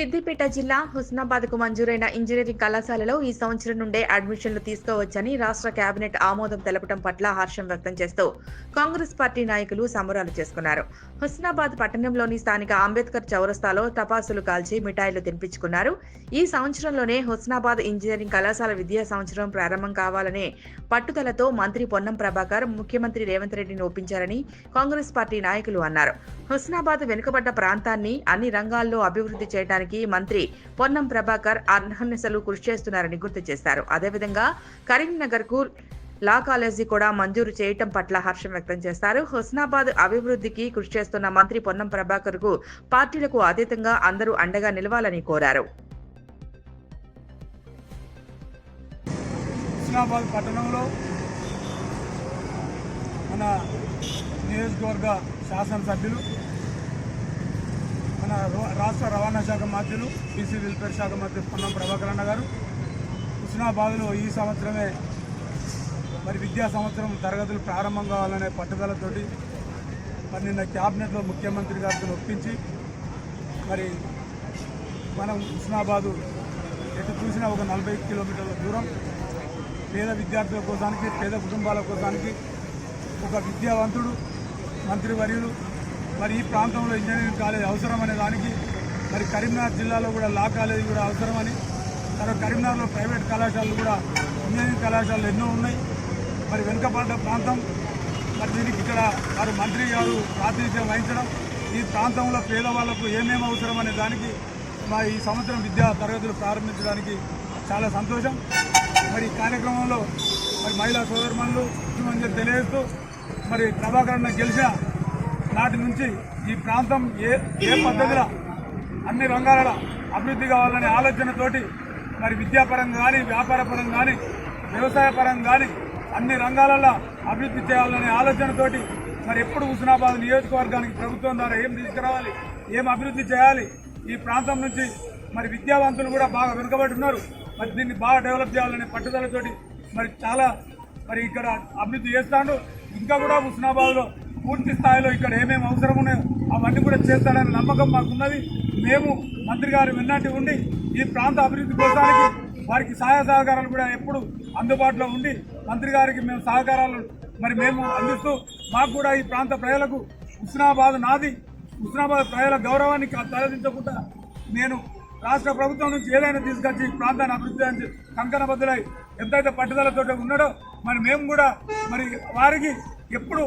సిద్దిపేట జిల్లా హుస్నాబాద్కు మంజూరైన ఇంజనీరింగ్ కళాశాలలో ఈ సంవత్సరం నుండే అడ్మిషన్లు తీసుకోవచ్చని రాష్ట్ర కేబినెట్ ఆమోదం తెలపడం పట్ల హర్షం వ్యక్తం చేస్తూ కాంగ్రెస్ పార్టీ నాయకులు సంబరాలు చేసుకున్నారు. హుస్నాబాద్ పట్టణంలోని స్థానిక అంబేద్కర్ చౌరస్తాలో టపాసులు కాల్చి మిఠాయిలు తినిపించుకున్నారు. ఈ సంవత్సరంలోనే హుస్నాబాద్ ఇంజనీరింగ్ కళాశాల విద్యా సంవత్సరం ప్రారంభం కావాలనే పట్టుదలతో మంత్రి పొన్నం ప్రభాకర్ ముఖ్యమంత్రి రేవంత్ రెడ్డిని ఒప్పించారని కాంగ్రెస్ పార్టీ నాయకులు అన్నారు. హుస్నాబాద్ వెనుకబడ్డ ప్రాంతాన్ని అన్ని రంగాల్లో అభివృద్ధి చేయడానికి మంత్రి పొన్నం ప్రభాకర్ అర్హన్యసలు కృషి చేస్తున్నారని గుర్తు చేశారు. అదేవిధంగా కరీంనగర్కు లా కాలేజీ కూడా మంజూరు చేయటం పట్ల హర్షం వ్యక్తం చేశారు. హుస్నాబాద్ అభివృద్ధికి కృషి చేస్తున్న మంత్రి పొన్నం ప్రభాకర్కు పార్టీలకు అతీతంగా అందరూ అండగా నిలవాలని కోరారు. పట్టణంలో మన నియోజకవర్గ శాసనసభ్యులు మన రాష్ట్ర రవాణా శాఖ మంత్రులు బీసీ వెల్ఫేర్ శాఖ మంత్రి పొన్నం ప్రభాకర్ అన్న గారు. హుస్నాబాద్లో ఈ సంవత్సరమే మరి విద్యా సంవత్సరం తరగతులు ప్రారంభం కావాలనే పట్టుదలతోటి మరి నిన్న క్యాబినెట్లో ముఖ్యమంత్రి గారితో ఒప్పించి మరి మనం హుస్నాబాదు ఎటు చూసినా ఒక నలభై కిలోమీటర్ల దూరం పేద విద్యార్థుల కోసానికి పేద కుటుంబాల కోసానికి ఒక విద్యావంతుడు మంత్రివర్యులు మరి ఈ ప్రాంతంలో ఇంజనీరింగ్ కాలేజ్ అవసరం అనే దానికి మరి కరీంనగర్ జిల్లాలో కూడా లా కాలేజీ కూడా అవసరమని తర్వాత కరీంనగర్లో ప్రైవేట్ కళాశాలలు కూడా ఇంజనీరింగ్ కళాశాలలు ఎన్నో ఉన్నాయి. మరి వెనుకబడ్డ ప్రాంతం మరి దీనికి ఇక్కడ వారు మంత్రి గారు ప్రాతినిధ్యం వహించడం ఈ ప్రాంతంలో పేదవాళ్ళకు ఏమేమి అవసరం అనే దానికి మా ఈ సంవత్సరం విద్యా తరగతులు ప్రారంభించడానికి చాలా సంతోషం. మరి ఈ కార్యక్రమంలో మరి మహిళా సోదరుమణులు ముఖ్యమంత్రి తెలియజేస్తూ మరి ప్రభాకరణ గెలిచిన నాటి నుంచి ఈ ప్రాంతం ఏ ఏ పద్ధతిలో అన్ని రంగాలలో అభివృద్ధి కావాలనే ఆలోచనతోటి మరి విద్యాపరంగా కానీ వ్యాపారపరంగా కానీ వ్యవసాయపరం కానీ అన్ని రంగాలలో అభివృద్ధి చేయాలనే ఆలోచనతోటి మరి ఎప్పుడు హుస్నాబాద్ నియోజకవర్గానికి ప్రభుత్వం ద్వారా ఏం తీసుకురావాలి ఏం అభివృద్ధి చేయాలి ఈ ప్రాంతం నుంచి మరి విద్యావంతులు కూడా బాగా వెనుకబడి ఉన్నారు. మరి దీన్ని బాగా డెవలప్ చేయాలనే పట్టుదలతోటి మరి చాలా మరి ఇక్కడ అభివృద్ధి చేస్తాడు. ఇంకా కూడా హుస్నాబాద్లో పూర్తి స్థాయిలో ఇక్కడ ఏమేమి అవసరం ఉన్నాయో అవన్నీ కూడా చేస్తాడనే నమ్మకం మాకున్నది. మేము మంత్రి గారు విన్నట్టు ఉండి ఈ ప్రాంత అభివృద్ధి కోసానికి వారికి సహాయ సహకారాలు కూడా ఎప్పుడు అందుబాటులో ఉండి మంత్రి గారికి మేము సహకారాలు మరి మేము అందిస్తూ మాకు కూడా ఈ ప్రాంత ప్రజలకు హుస్నాబాద్ నాది హుస్నాబాద్ ప్రజల గౌరవాన్ని తలదించకుండా నేను రాష్ట్ర ప్రభుత్వం నుంచి ఏదైనా తీసుకొచ్చి ఈ ప్రాంతాన్ని అభివృద్ధి కంకణ బద్దులై ఎంతైతే పట్టుదలతో ఉన్నాడో మరి మేము కూడా మరి వారికి ఎప్పుడు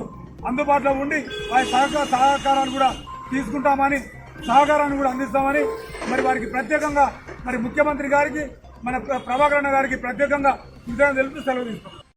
అందుబాటులో ఉండి వారి సహకార సహకారాలు కూడా తీసుకుంటామని సహకారాన్ని కూడా అందిస్తామని మరి వారికి ప్రత్యేకంగా మరి ముఖ్యమంత్రి గారికి మన ప్రభాకరణ గారికి ప్రత్యేకంగా కృతజ్ఞతలు తెలుపుతూ సెలవు తీసుకుంటాం